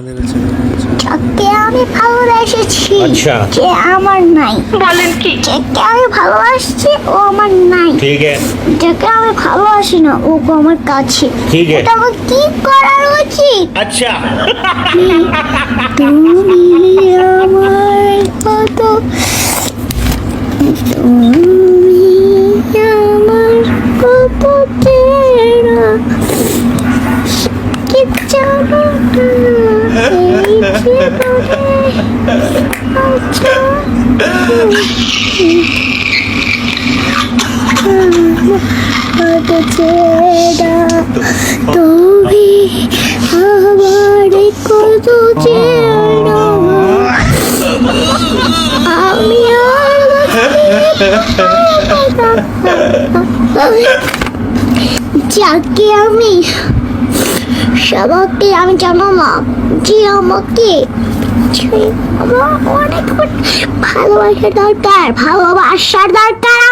যাকে আমি ভালোবাসেছি যে আচ্ছা। আমার নাই। বলেন কি? যাকে আমি ভালোবাসছি ও আমার নাই। ঠিক আছে। যাকে আমি ভালোবাসি না ও আমার কাছে। ঠিক আছে। তবে কি করা উচিত? আচ্ছা। তুমি আমার কত তুমি তুমি আমার কত আমি যাকে আমি সবাইকে আমি জানালাম যে আমাকে আমার অনেক ভালোবাসার দরকার ভালোবাসার দরকার